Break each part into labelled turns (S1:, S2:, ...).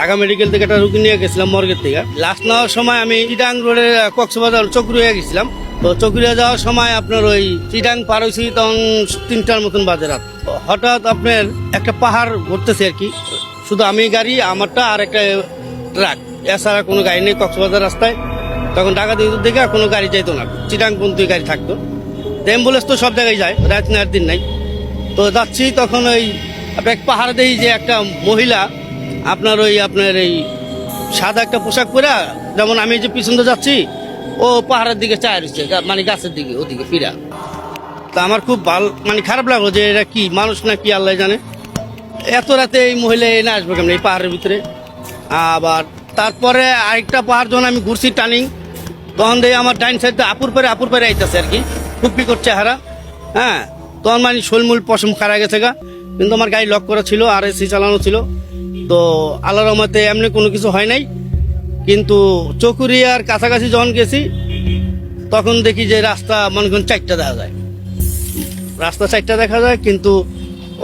S1: Dhaka medical থেকে একটা রুগী নিয়ে গেছিলাম মর্গের থেকে। লাস্ট নেওয়ার সময় আমি চিটাং রোডে কক্সবাজার চকরিয়া গেছিলাম। তো চকরিয়া যাওয়ার সময় আপনার ওই চিটাং পার তখন তিনটার মতন বাজে রাত। হঠাৎ আপনার একটা পাহাড় ঘুরতেছে আর কি। শুধু আমি গাড়ি, আমারটা আর একটা ট্রাক। এছাড়া কোনো গাড়ি নেই কক্সবাজার রাস্তায়। তখন ঢাকা দিকে কোনো গাড়ি যাইতো না। চিটাং পর্যন্ত গাড়ি থাকতো। অ্যাম্বুলেন্স তো সব জায়গায় যায়, রাত নেওয়ার দিন নাই। তো যাচ্ছি তখন ওই, আপনার পাহাড় দেই যে একটা মহিলা আপনার ওই আপনার এই সাদা একটা পোশাক পরে, যেমন আমি যে পিছন যাচ্ছি, ও পাহাড়ের দিকে চায় মানে গাছের দিকে, ওদিকে ফিরা। তা আমার খুব ভালো মানে খারাপ লাগল যে এটা কি মানুষ না কি আল্লাহ জানে। এত রাতে এই মহিলা এনে আসবে কেমন এই পাহাড়ের ভিতরে? আবার তারপরে আরেকটা পাহাড় যখন আমি ঘুরছি টার্নিং তখন দিয়ে আমার ডাইন সাইড আপুর পরে আপুর পরে আইতেছে আর কি, খুব করছে হারা হ্যাঁ তখন মানে শোলমূল পশম খারা গেছে গা, কিন্তু আমার গাড়ি লক করা ছিল আর এসি চালানো ছিল। তো আল্লাহর রহমতে এমনি কোনো কিছু হয় নাই। কিন্তু চকুরিয়ার কাছাকাছি যখন গেছি, তখন দেখি যে রাস্তা মনে করেন চারটা দেখা যায়। রাস্তা চারটা দেখা যায়, কিন্তু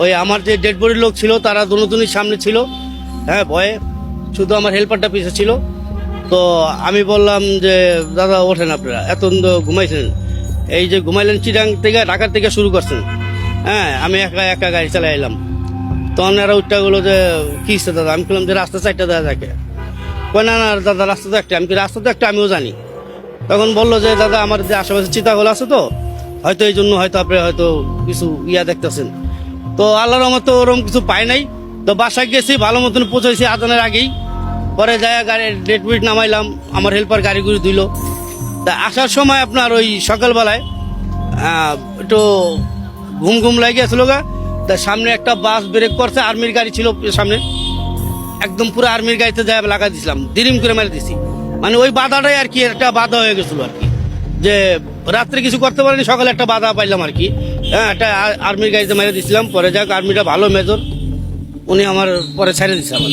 S1: ওই আমার যে ডেড বডির লোক ছিল, তারা দুজনই সামনে ছিল। হ্যাঁ ভয়ে। শুধু আমার হেল্পারটা পিছিয়ে ছিল। তো আমি বললাম যে, দাদা, ওঠেন আপনারা। এত ঘুমাইছেন। এই যে ঘুমাইলেন চিরাং থেকে, ঢাকার থেকে শুরু করছেন। হ্যাঁ আমি একা একা গাড়ি চালাই এলাম তখন এরা উঠটা গেলো যে, কি হচ্ছে দাদা? আমি বললাম যে, রাস্তা চারটা দেখা থাকে কয়, না না, দাদা, রাস্তা তো একটা। আমি রাস্তা তো একটা, আমিও জানি। তখন বলল যে, দাদা, আমার যে আশেপাশে চিতাগুলো আছে তো, হয়তো এই জন্য হয়তো আপনি হয়তো কিছু ইয়া দেখতেছেন। তো আল্লাহর মতো ওরকম কিছু পাই নাই। তো বাসায় গেছি, ভালো মতন পৌঁছেছি আদানের আগেই। পরে যায় গাড়ি ডেট উইট নামাইলাম, আমার হেল্পার গাড়ি গুড়ি দিল। তা আসার সময় আপনার ওই সকালবেলায় একটু ঘুম ঘুম লাগিয়েছিল গা। তা সামনে একটা বাস ব্রেক করছে, আর্মির গাড়ি ছিল সামনে। একদম পুরো আর্মির গাড়িতে যায় লাগাই দিছিলাম দিরিম করে মেরে দিছি। মানে ওই বাধাটাই আর কি, একটা বাধা হয়ে গেছিল আর কি। যে রাত্রে কিছু করতে পারিনি, সকালে একটা বাধা পাইলাম আর কি। হ্যাঁ একটা আর্মির গাড়িতে মেরে দিছিলাম, পরে যাক, আর্মিটা ভালো মেজর, উনি আমার পরে ছেড়ে আমার